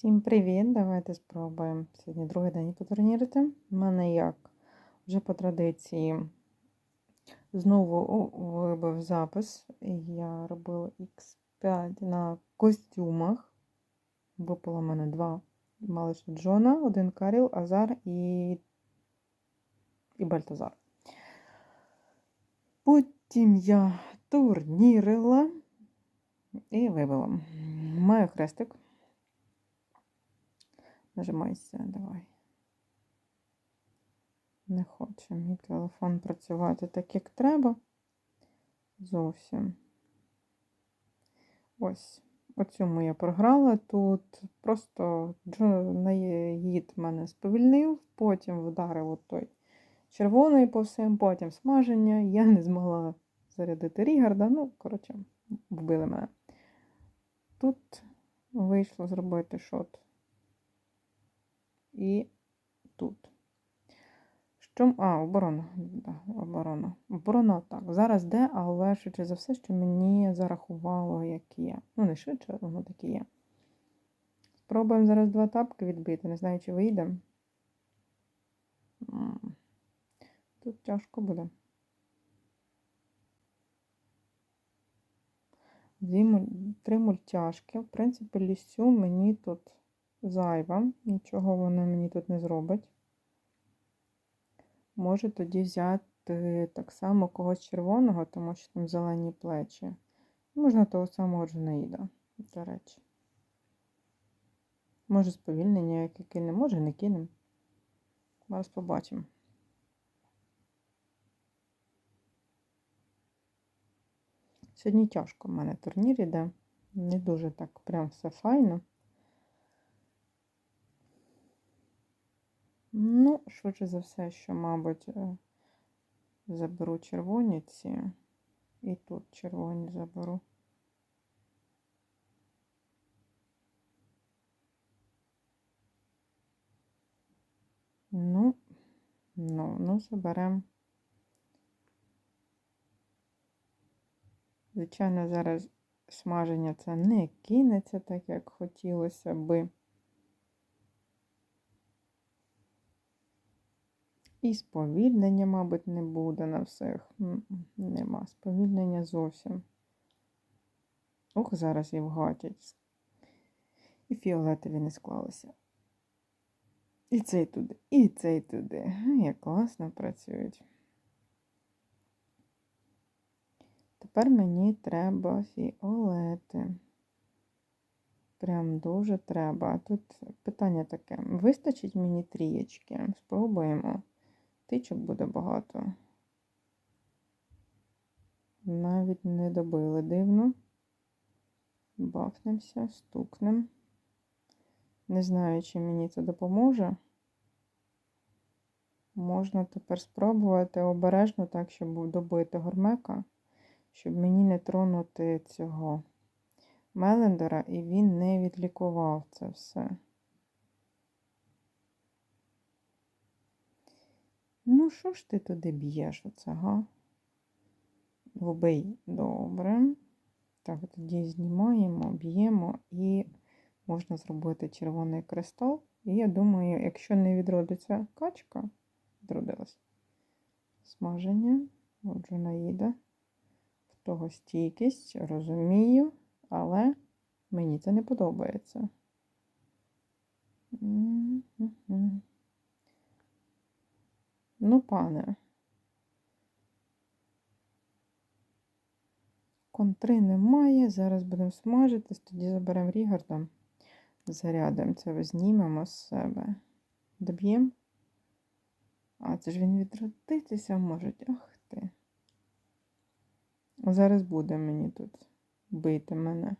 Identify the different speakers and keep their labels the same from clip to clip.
Speaker 1: Всім привіт! Давайте спробуємо сьогодні другий день потурнірити. У мене як вже по традиції знову вибив запис. Я робила X5 на костюмах. Випало в мене два малиша Джона, один Каріл, Азар і, і Бальтазар. Потім я турнірила і вибила. Маю хрестик. Нажимайся, давай. Не хоче мій телефон працювати так, як треба. Зовсім. Ось. Оцьому я програла. Тут просто наїд мене сповільнив, потім вдарив той червоний по всім, потім смаження. Я не змогла зарядити Рігарда. Ну, коротше, вбили мене. Тут вийшло зробити шот і тут. Що, а, оборона. Да, оборона. Оборона так. Зараз де, але швидше за все, що мені зарахувало, як є. Ну, не швидше, воно таке є. Спробуємо зараз два тапки відбити. Не знаю, чи вийде. Тут тяжко буде. Дві, три мультяшки. В принципі, лісю мені тут зайва. Нічого вона мені тут не зробить. Можу тоді взяти так само когось червоного, тому що там зелені плечі. Можна того самого Джунаїда, до речі. Може сповільнення, яке кине, може не кинем. Зараз побачимо. Сьогодні тяжко в мене турнір іде. Не дуже так прям все файно. Ну, швидше за все, що, мабуть, е, заберу червоні ці. І тут червоні заберу. Ну, ну, ну, заберемо. Звичайно, зараз смаження це не кинеться так, як хотілося би. І сповільнення, мабуть, не буде на всіх. Нема сповільнення зовсім. Ох, зараз і вгатять. І фіолетові не склалися. І цей туди, і цей туди. Як класно працюють. Тепер мені треба фіолети. Прям дуже треба. Тут питання таке: вистачить мені трієчки? Спробуємо. Тичок буде багато. Навіть не добили дивно. Бафнемося, стукнем. Не знаю, чи мені це допоможе. Можна тепер спробувати обережно так, щоб добити гормека, щоб мені не тронути цього Мелендера, і він не відлікував це все. Ну, що ж ти туди б'єш оце, га? Вбий добре. Так, тоді знімаємо, б'ємо і можна зробити червоний кристал. І я думаю, якщо не відродиться качка, відродилась. Смаження, отже, наїде. В того стійкість, розумію, але мені це не подобається. Пане. Контри немає. Зараз будемо смажитись, тоді заберемо Рігарда. Зарядимо це, знімемо з себе. Доб'ємо. А, це ж він відродитися може. Ах ти. Зараз буде мені тут бити мене.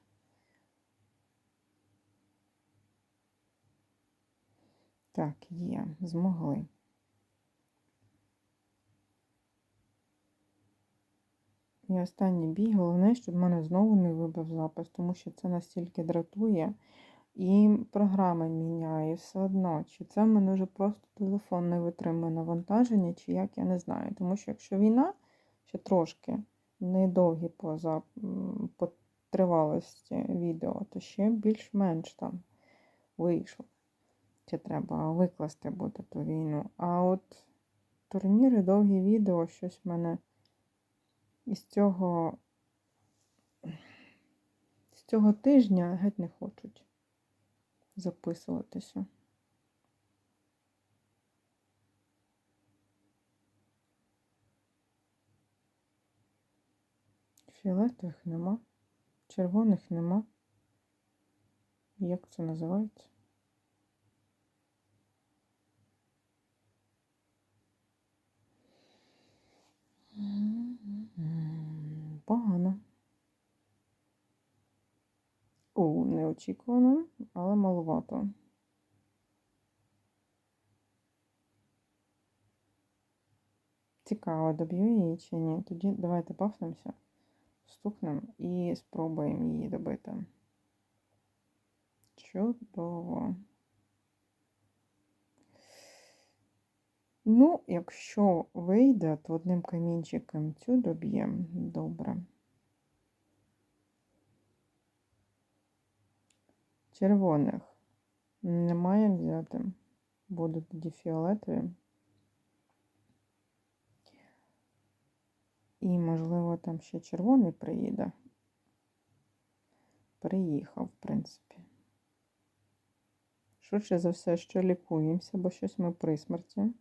Speaker 1: Так, є, змогли. І останній бій, головне, щоб мене знову не вибив запис, тому що це настільки дратує. І програма міняє все одно. Чи це в мене вже просто телефон не витримує навантаження, чи як, я не знаю. Тому що якщо війна ще трошки недовгі по, по тривалості відео, то ще більш-менш там вийшов. Чи треба викласти буде ту війну. А от турніри, довгі відео, щось в мене із цього, з цього тижня геть не хочуть записуватися. Фіолетових нема, червоних нема. Як це називається? О, неочікувано, але маловато. Цікаво, доб'ю її чи ні. Тоді давайте бафнемося, стукнемо і спробуємо її добити. Чудово. Ну, якщо вийде, то одним камінчиком цю доб'ємо. Добре. Червоних немає взяти. Будуть тоді фіолетові. І, можливо, там ще червоний приїде. Приїхав, в принципі. Швидше за все, що лікуємося, бо щось ми при смерті.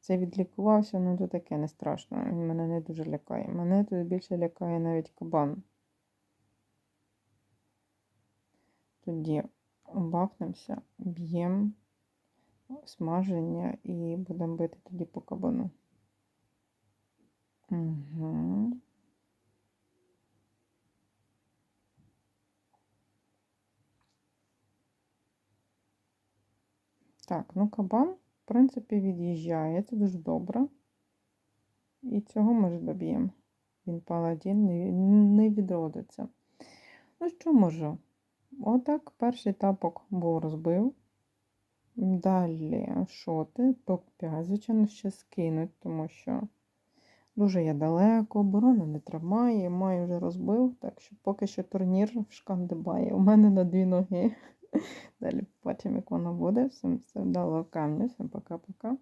Speaker 1: Це відлікувався, ну то таке не страшно. Він мене не дуже лякає. Мене тут більше лякає навіть кабан. Тоді бафнемося, б'ємо смаження і будемо бити тоді по кабану. Угу. Так, ну кабан, в принципі, від'їжджає. Це дуже добре. І цього ми ж доб'ємо. Він паладін не, відродиться. Ну що можу? Отак, перший тапок був розбив. Далі шоти, топ-5, звичайно, ще скинуть, тому що дуже я далеко, оборона не тримає, маю вже розбив, так що поки що турнір шкандибає. У мене на дві ноги. Далі побачимо, як воно буде. Всім все вдало камня. Всім пока-пока.